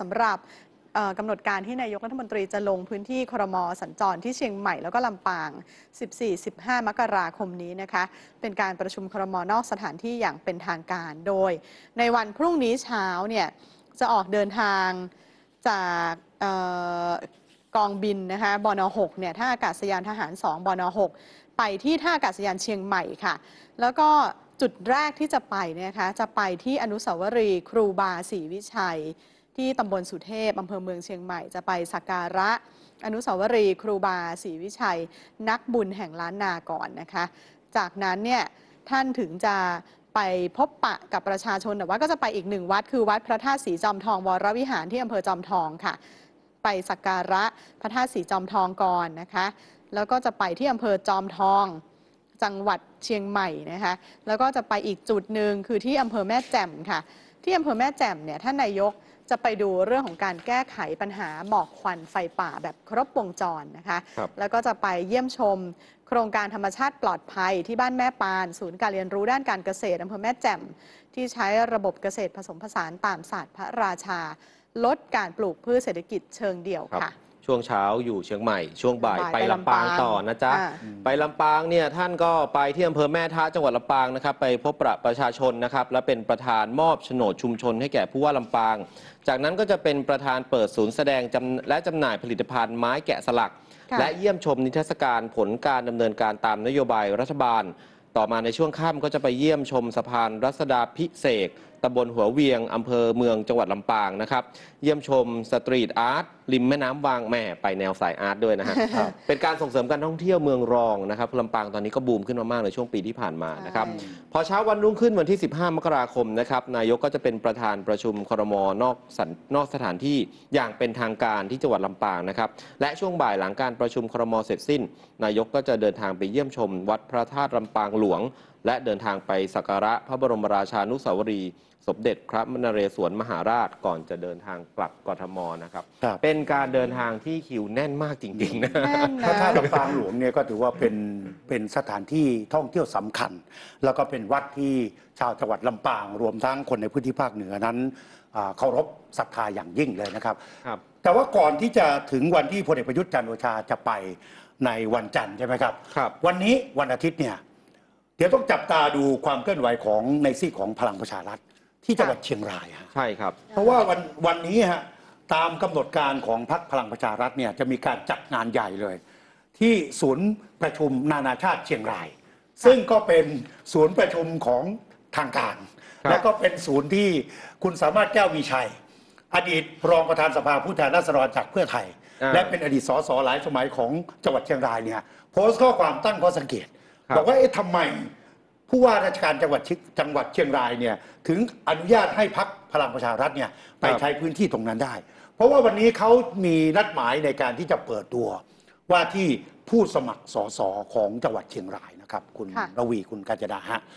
สำหรับกำหนดการที่นายกรัฐมนตรีจะลงพื้นที่ครมสัญจรที่เชียงใหม่แล้วก็ลำปาง 14-15 มกราคมนี้นะคะ เป็นการประชุมครมนอกสถานที่อย่างเป็นทางการ โดย ในวันพรุ่งนี้เช้าเนี่ยจะออกเดินทางจากออกองบินนะคะบน6เนี่ยท่าอากาศยานทหาร 2บน6ไปที่ท่าอากาศยานเชียงใหม่ค่ะ แล้วก็จุดแรกที่จะไปเนี่ยนะคะจะไปที่อนุสาวรีย์ครูบาศรีวิชัย ที่ตำบลสุเทพอำเภอเมืองเชียงใหม่จะไปสักการะ อนุสาวรีย์ครูบาศรีวิชัย นักบุญแห่งล้านนาก่อนนะคะ จากนั้นเนี่ยท่านถึงจะไปพบปะกับประชาชนแต่ว่าก็จะไปอีกหนึ่งวัด คือวัดพระธาตุสีจอมทองวรวิหารที่อำเภอจอมทองค่ะ ไปสักการะพระธาตุสีจอมทองก่อนนะคะ แล้วก็จะไปที่อำเภอจอมทองจังหวัดเชียงใหม่นะคะ แล้วก็จะไปอีกจุดหนึ่งคือที่อำเภอแม่แจ่มค่ะ ที่อำเภอแม่แจ่มเนี่ยท่านนายก จะไปดูเรื่องของการแก้ไขปัญหาหมอกควันไฟป่าแบบครบวงจรนะคะครับแล้วก็จะไปเยี่ยมชม โครงการธรรมชาติปลอดภัยที่บ้านแม่ปาน ศูนย์การเรียนรู้ด้านการเกษตรอำเภอแม่แจ่ม ที่ใช้ระบบเกษตรผสมผสานตามศาสตร์พระราชา ลดการปลูกพืชเศรษฐกิจเชิงเดี่ยวครับค่ะ ช่วงเช้าอยู่เชียงใหม่ ช่วงบ่ายบ่ายไปไปลำปางลำปางต่อนะจ๊ะอ่าไปลำปางเนี่ยท่านก็ไปที่อำเภอแม่ทะจังหวัดลำปางนะครับไปพบประประชาชนนะครับและเป็นประธานมอบโฉนดชุมชนให้แก่ผู้ว่าลำปาง จากนั้นก็จะเป็นประธานเปิดศูนย์แสดงจำและจำหน่ายผลิตภัณฑ์ไม้แกะสลักค่ะและเยี่ยมชมนิทรรศการผลการดำเนินการตามนโยบายรัฐบาล ต่อมาในช่วงค่ำก็จะไปเยี่ยมชมสะพานรัศดาพิเศษก ตำบลหัวเวียงอำเภอเมืองจังหวัดลำปางนะครับ เยี่ยมชมสตรีทอาร์ตริมแม่น้ำวางแม่ไปแนวสายอาร์ตด้วยนะฮะเป็นการส่งเสริมการท่องเที่ยวเมืองรองนะครับลำปางตอนนี้ก็บูมขึ้นมามากในช่วงปีที่ผ่านมานะครับใช่พอเช้าวันรุ่งขึ้นวันที่ 15 มกราคมนะครับนายกก็จะเป็นประธานประชุมครมนอกสันนอกสถานที่อย่างเป็นทางการที่จังหวัดลำปางนะครับและช่วงบ่ายหลังการประชุมครมเสร็จสิ้น นายกก็จะเดินทางไปเยี่ยมชม วัดพระธาตุลำปางหลวง และเดินทางไปสักการะพระบรมราชานุสาวรีย์ สมเด็จพระนเรศวรมหาราชก่อนจะเดินทางกลับกทมนะครับ ครับ เป็นการเดินทางที่คิวแน่นมากจริงๆนะ แน่นพระนะธาตุลำปางหลวงเนี่ยก็ถือว่าเป็นเป็นสถานที่ท่องเที่ยวสำคัญ แล้วก็เป็นวัดที่ชาวจังหวัดลำปางรวมทั้งคนในพื้นที่ภาคเหนือนั้นอ่าเคารพศรัทธาอย่างยิ่งเลยนะครับ ครับ แต่ว่าก่อนที่จะถึงวันที่พลเอกประยุทธ์จันทร์โอชาจะไปในวันจันทร์ใช่ไหมครับ ครับ วันนี้วันอาทิตย์เนี่ยเดี๋ยวต้องจับตาดูความเคลื่อนไหวของในซีกของพลังประชารัฐ ที่จังหวัดเชียงรายฮะใช่ครับ เพราะว่าวันวันนี้ฮะตามกำหนดการของพรรคพลังประชารัฐเนี่ยจะมีการจัดงานใหญ่เลย ที่ศูนย์ประชุมนานาชาติเชียงราย ซึ่งก็เป็นศูนย์ประชุมของทางการ ครับ และก็เป็นศูนย์ที่คุณสามารถแก้วมีชัย อดีตรองประธานสภาผู้แทนราษฎรจากเพื่อไทย อ่าและเป็นอดีตสสหลายสมัยของจังหวัดเชียงรายเนี่ยโพสต์ข้อความตั้งข้อสังเกต ครับ บอกว่าเอ๊ะทำไม ผู้ว่าราชการจังหวัดเชียจังหวัดเชียงรายเนี่ยถึงอนุญาตให้พักพลังประชารัฐเนี่ยไปใช้พื้นที่ตรงนั้นได้ เพราะว่าวันนี้เขามีนัดหมายในการที่จะเปิดตัวว่าที่ผู้สมัครสสของจังหวัดเชียงรายนะครับ คุณค่ะ ระวีคุณกาญจนาฮะ